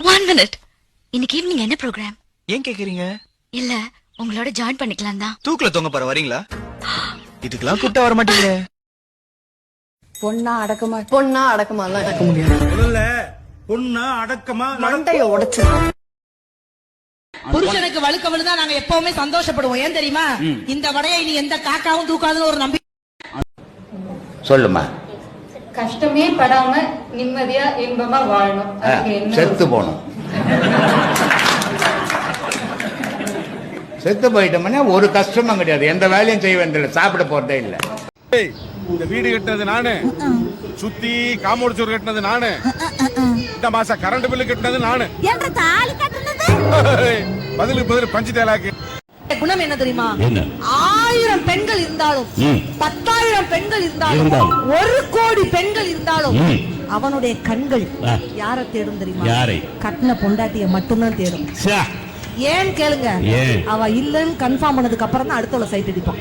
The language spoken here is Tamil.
ஒன் மினிட் இன்னைக்கு ஈவினிங் என்ன ப்ரோக்ராம் ஏன் கேக்குறீங்க? இல்ல உங்களோட ஜாயின் பண்ணிக்கலாம் தான். தூக்குல தொங்க போற வரீங்களா? இதுக்கெல்லாம் கூப்பிட்டா வர மாட்டீங்களே. பொண்ணா அடக்கமா பொண்ணா அடக்கமாலாம் இருக்க முடியாது. முதல்ல பொண்ணா அடக்கமா மண்டைய உடைச்சு. புருஷனுக்கு வழுக்க விழுந்தா நாங்க எப்பவுமே சந்தோஷப்படுவோம். ஏன் தெரியுமா? இந்த வடையை நீ எந்த காக்காவும் தூக்காதுன்னு ஒரு நம்பி சொல்லுமா கஷ்டமே படாம நிம்மதியா இன்பமா வாழணும். ஆ, அதுக்கு என்ன செத்து போகணும். செத்து போயிட்டோம்னா ஒரு கஷ்டமும் கிடையாது. எந்த வேலையும் செய்ய வேண்டியதில்லை. சாப்பிட போறதே இல்லை. இந்த வீடு கட்டினது நானு. சுத்தி காம்பவுண்ட் சுவர் கட்டினது நானு. இந்த மாசம் கரண்ட் பில்லு கட்டினது நானு. பதிலுக்கு பதில் பஞ்சு தேலாக்கு. குணம் என்ன தெரியுமா? ஆயிரம் பெண்கள் இருந்தாலும் பத்தாயிரம் பெண்கள் இருந்தாலும் ஒரு கோடி பெண்கள் இருந்தாலும் அவனுடைய கண்கள் யார தேடும் தெரியுமா? கட்டின பொண்டாட்டிய மட்டும்தான் தேடும். ஏன் கேளுங்க. அவ இல்லன்னு கன்ஃபார்ம் பண்ணதுக்கு அப்புறம் தான் அடுத்தவள சைட் அடிப்பான்.